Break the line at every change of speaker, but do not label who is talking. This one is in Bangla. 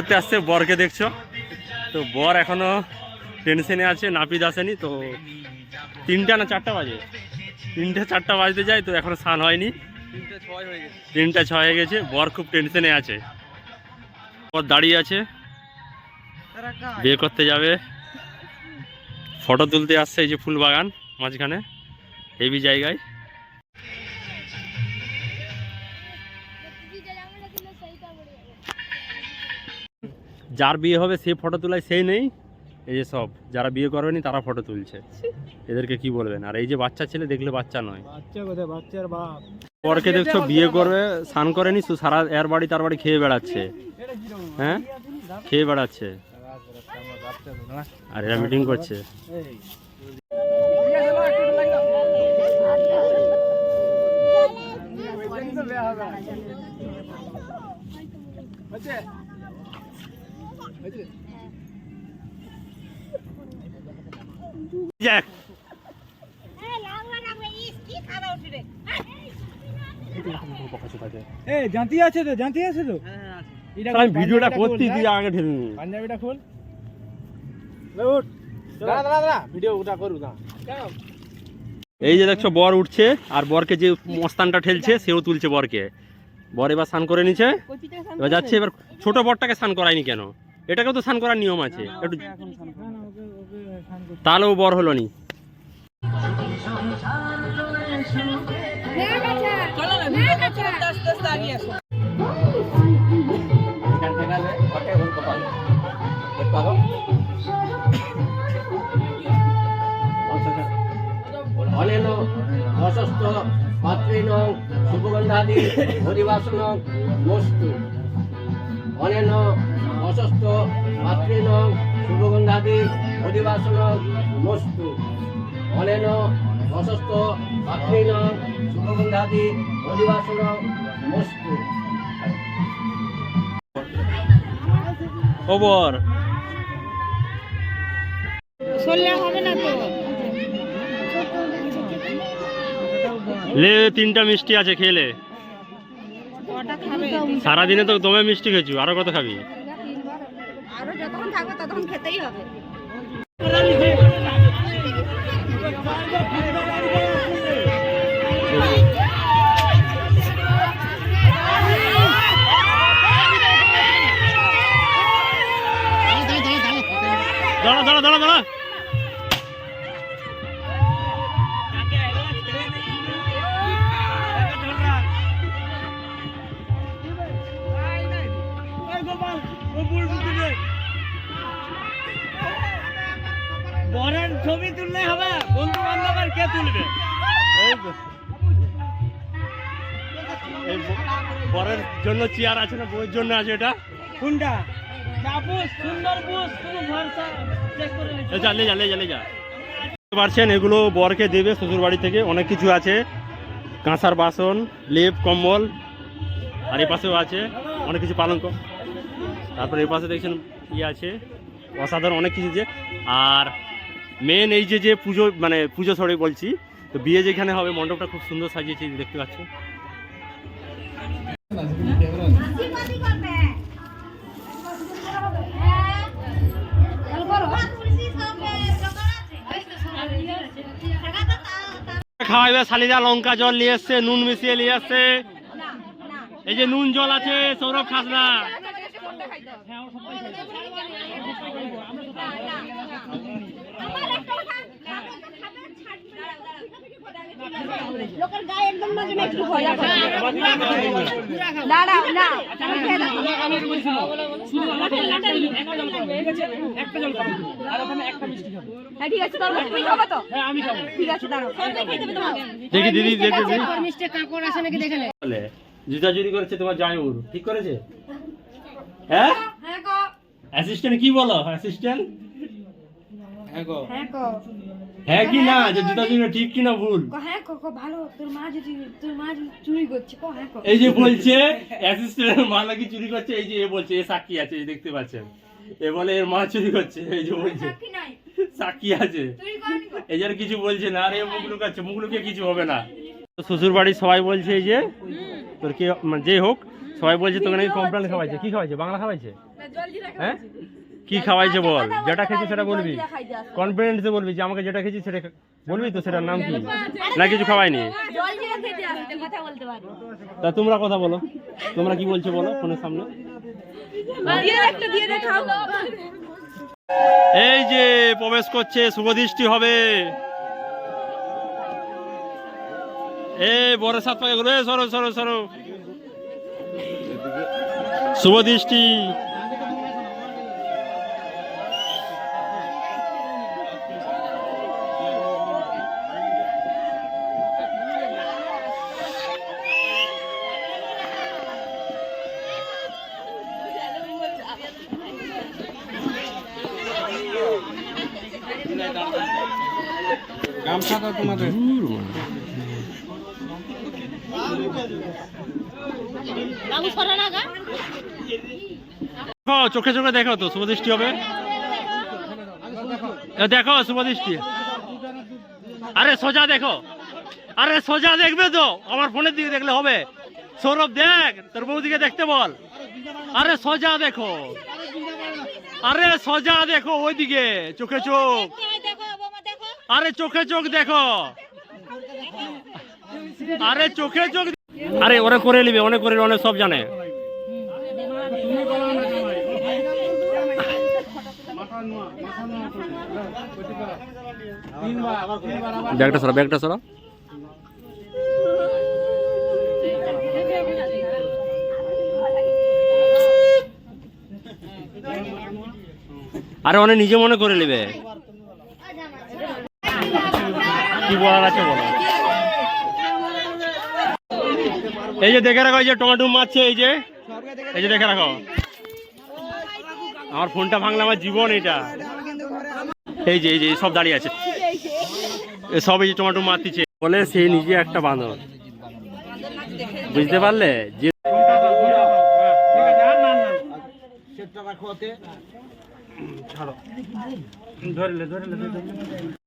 করতে আসছে বরকে দেখছ। তো বর এখনও টেনশনে আছে নাপিত আসেনি তো তিনটা না চারটা বাজে? তিনটে চারটা বাজতে যায় তো এখনও স্নান হয়নি।
হয়ে
তিনটা ছয় হয়ে গেছে বর খুব টেনশনে আছে। বর দাঁড়িয়ে আছে বিয়ে করতে যাবে। ফটো তুলতে আসছে এই যে ফুল বাগান মাঝখানে হেভি জায়গায়। যার বিয়ে হবে সে ফটো তোলায় সেই নেই। এই যে সব যারা বিয়ে করবেনি তারা ফটো তুলছে। এদেরকে কি বলবেন? আর এই যে বাচ্চা ছেলে দেখলে বাচ্চা নয়।
বাচ্চা কোথায়? বাচ্চার বাপ।
পরকে দেখছ বিয়ে করবে স্নান করেনি শুধু সারা এর বাড়ি তার বাড়ি খেয়ে বেড়াচ্ছে। হ্যাঁ? খেয়ে বেড়াচ্ছে। আর এরা মিটিং করছে। যাক।
এ জানতি আছে তো জানতি আছে তো?
আমি ভিডিওটা করতে তুই আগে ঢেলে নি।
পাঞ্জাবিটা খোল। উঠ। দাঁড়া দাঁড়া দাঁড়া। ভিডিও ওটা করু না
এই যে দেখছ বর উঠছে আর বরকে যে মস্তানটা ঠেলছে সেও তুলছে বরকে। বর এবার স্নান করে নিচ্ছে এবার যাচ্ছে এবার ছোট বরটাকে স্নান করায়নি কেন? এটাকেও তো স্নান করার নিয়ম আছে। একটু তাহলেও বর হলো নি।
অনেন শুভগন্ধাদি হরিবাসন মস্তু অনেন অসস্ত পাত্রেণ শুভগন্ধাদি হরিবাসন মস্তু। অনেন অসস্ত পাত্রেণ শুভগন্ধাদি হরিবাসন মস্তু।
ও বর
হবে না তো?
লে তিনটা মিষ্টি আছে খেলে সারাদিনে তো দমে মিষ্টি খেয়েছু আরও কত খাবি?
যতক্ষণ থাকবে ততক্ষণ খেতেই হবে।
দাঁড়া দাঁড়া দাঁড়া দাঁড়া।
বরের
জন্য চেয়ার আছে না বউয়ের জন্য আছে এটা?
কোনটা
এ যা যা যা যা। পারছেন এগুলো বরকে দেবে শ্বশুর বাড়ি থেকে অনেক কিছু আছে। কাঁসার বাসন লেপ কম্বল আর এই পাশেও আছে অনেক কিছু পালন কর। তারপরে এই পাশে দেখছেন ইয়ে আছে অসাধারণ অনেক কিছু আছে আর মেন এই যে যে পুজো মানে পুজো ছড়ে বলছি তো বিয়ে যেখানে হবে মণ্ডপটা খুব সুন্দর সাজিয়েছে দেখতে পাচ্ছ। খাওয়াইবে শালিরা লঙ্কা জল নিয়ে এসছে নুন মিশিয়ে নিয়ে এসছে। এই যে নুন জল আছে সৌরভ খাস না
লোকের গায়ে একদম বাজে না একটু ভয় লাগে দাঁড়াও না তুমি খেয়ে দেখো। হ্যাঁ ঠিক আছে তাহলে তুমি খাব তো। ঠিক আছে দাঁড়াও।
দেখি দিদি দেখি দিদি।
মিষ্টি কাপড় আছে নাকি দেখে
বলে জুতা চুরি করেছে তোমার জায়ুর ঠিক করেছে? হ্যাঁ?
হ্যাঁ গো।
অ্যাসিস্ট্যান্ট কি বলো? অ্যাসিস্ট্যান্ট
হ্যাঁ গো।
হ্যাঁ কি না যে জুতা চুরি ঠিক কি না ভুল?
হ্যাঁ কো কো ভালো। তোর মা যদি তোর মা চুরি করছে কো হ্যাঁ কো
এই যে বলছে অ্যাসিস্ট্যান্ট মা নাকি চুরি করছে এই যে এ বলছে এ সাক্ষী আছে এই দেখতে পাচ্ছেন। এ বলে এর মা চুরি করছে এই যে বলছে।
কি নাই।
সাক্ষী আছে। আর কিছু বলছে না আরে মুখ লুকাচ্ছে মুখ লুকিয়ে কিছু হবে না। শ্বশুর বাড়ির সবাই বলছে এই যে তোর কি মানে যে হোক সবাই বলছে তোকে নাকি কমপ্লেন খাওয়াইছে। কি খাওয়াইছে? বাংলা খাওয়াইছে? হ্যাঁ? কি খাওয়াইছে বল? যেটা খেয়েছি সেটা বলবি। কনফিডেন্সে বলবি যে আমাকে যেটা খেয়েছি সেটা বলবি তো সেটার নাম কি? না কিছু খাওয়াইনি? তা তোমরা কথা বলো। তোমরা কি বলছো বলো ফোনের সামনে? এই যে প্রবেশ করছে শুভদৃষ্টি হবে। এ বড় সাত পাকে সরো সরো সরো। শুভদৃষ্টি
গামছা দাও তোমাদের।
চোখে চোখে দেখো তো শুভদৃষ্টি হবে। এ দেখো শুভদৃষ্টি আরে সোজা দেখো। আরে সোজা দেখবে তো। আমার ফোনের দিকে দেখলে হবে। সৌরভ দেখ তোর বৌদিকে দেখতে বল। আরে সোজা দেখো। আরে সোজা দেখো ওইদিকে চোখে চোখ। আরে চোখে চোখ দেখো। আরে চোখে চোখ আরে, ওরা করে নিবে, অনেক করে অনেক সব জানে। ব্যাগটা সরা, ব্যাগটা আরে, অনেক নিজে মনে করে নেবে। কি বলার আছে বলো। এই যে দেখে রাখো, এই যে টমেটো মারছে, এই যে। এই যে দেখে রাখো। আমার ফোনটা ভাঙলে আমার জীবন এটা এই যে এই যে সব দাঁড়িয়ে আছে। সব এই যে টমেটো মারতিছে। বলে সে নিজে একটা বাঁদর বুঝতে পারলে? যে ছাড়ো। ধরলে ধরলে